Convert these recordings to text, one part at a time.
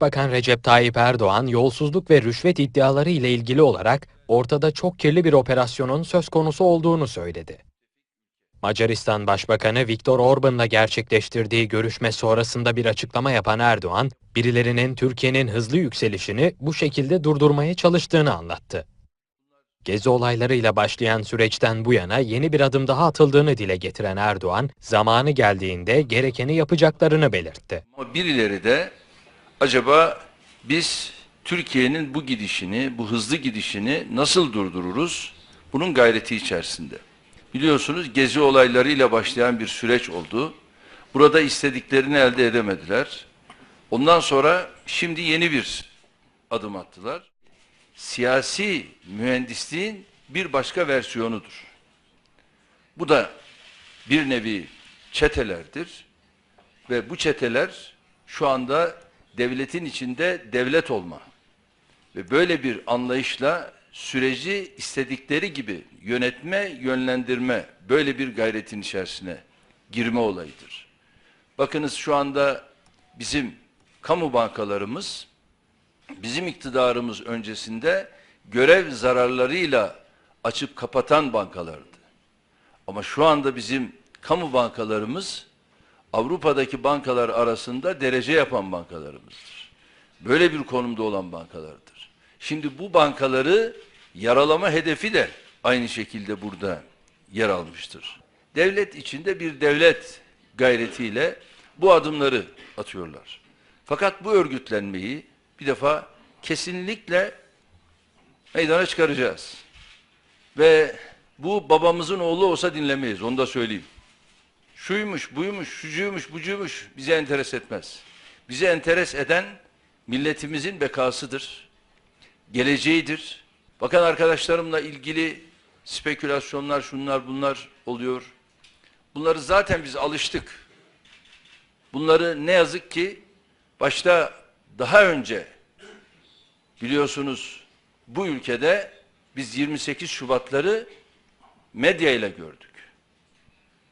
Başbakan Recep Tayyip Erdoğan, yolsuzluk ve rüşvet iddiaları ile ilgili olarak ortada çok kirli bir operasyonun söz konusu olduğunu söyledi. Macaristan Başbakanı Viktor Orban'la gerçekleştirdiği görüşme sonrasında bir açıklama yapan Erdoğan, birilerinin Türkiye'nin hızlı yükselişini bu şekilde durdurmaya çalıştığını anlattı. Gezi olaylarıyla başlayan süreçten bu yana yeni bir adım daha atıldığını dile getiren Erdoğan, zamanı geldiğinde gerekeni yapacaklarını belirtti. Birileri de acaba biz Türkiye'nin bu gidişini, bu hızlı gidişini nasıl durdururuz? Bunun gayreti içerisinde. Biliyorsunuz gezi olaylarıyla başlayan bir süreç oldu. Burada istediklerini elde edemediler. Ondan sonra şimdi yeni bir adım attılar. Siyasi mühendisliğin bir başka versiyonudur. Bu da bir nevi çetelerdir ve bu çeteler şu anda devletin içinde devlet olma ve böyle bir anlayışla süreci istedikleri gibi yönetme, yönlendirme, böyle bir gayretin içerisine girme olayıdır. Bakınız şu anda bizim kamu bankalarımız, bizim iktidarımız öncesinde görev zararlarıyla açıp kapatan bankalardı. Ama şu anda bizim kamu bankalarımız Avrupa'daki bankalar arasında derece yapan bankalarımızdır. Böyle bir konumda olan bankalardır. Şimdi bu bankaları yaralama hedefi de aynı şekilde burada yer almıştır. Devlet içinde bir devlet gayretiyle bu adımları atıyorlar. Fakat bu örgütlenmeyi bir defa kesinlikle meydana çıkaracağız. Ve bu babamızın oğlu olsa dinlemeyiz, onu da söyleyeyim. Şuymuş, buymuş, şucuymuş, bucuymuş bizi enteres etmez. Bizi enteres eden milletimizin bekasıdır, geleceğidir. Bakan arkadaşlarımla ilgili spekülasyonlar, şunlar bunlar oluyor. Bunları zaten biz alıştık. Bunları ne yazık ki başta daha önce biliyorsunuz bu ülkede biz 28 Şubatları medya ile gördük.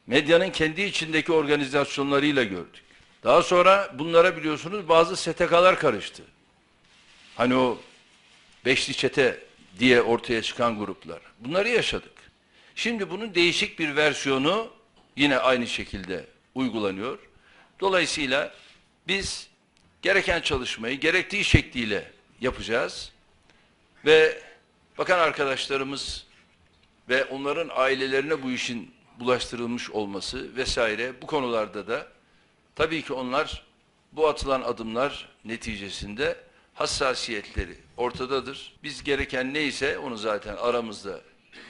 Medyanın kendi içindeki organizasyonlarıyla gördük. Daha sonra bunlara biliyorsunuz bazı STK'lar karıştı. Hani o beşli çete diye ortaya çıkan gruplar. Bunları yaşadık. Şimdi bunun değişik bir versiyonu yine aynı şekilde uygulanıyor. Dolayısıyla biz gereken çalışmayı gerektiği şekliyle yapacağız. Ve bakan arkadaşlarımız ve onların ailelerine bu işin bulaştırılmış olması vesaire bu konularda da tabii ki onlar bu atılan adımlar neticesinde hassasiyetleri ortadadır. Biz gereken neyse onu zaten aramızda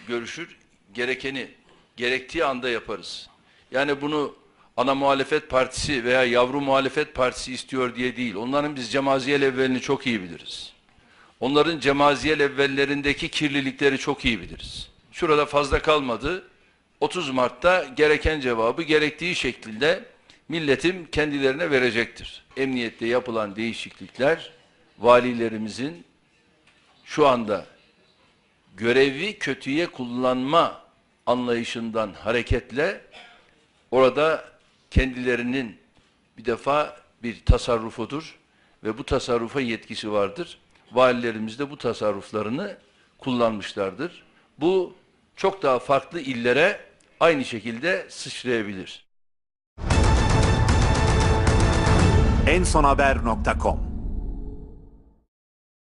görüşür, gerekeni gerektiği anda yaparız. Yani bunu ana muhalefet partisi veya yavru muhalefet partisi istiyor diye değil. Onların biz cemaziyel evvelini çok iyi biliriz. Onların cemaziyel evvellerindeki kirlilikleri çok iyi biliriz. Şurada fazla kalmadı. 30 Mart'ta gereken cevabı gerektiği şekilde milletim kendilerine verecektir. Emniyette yapılan değişiklikler valilerimizin şu anda görevi kötüye kullanma anlayışından hareketle orada kendilerinin bir defa bir tasarrufudur ve bu tasarrufa yetkisi vardır. Valilerimiz de bu tasarruflarını kullanmışlardır. Bu çok daha farklı illere aynı şekilde sıçrayabilir. ensonhaber.com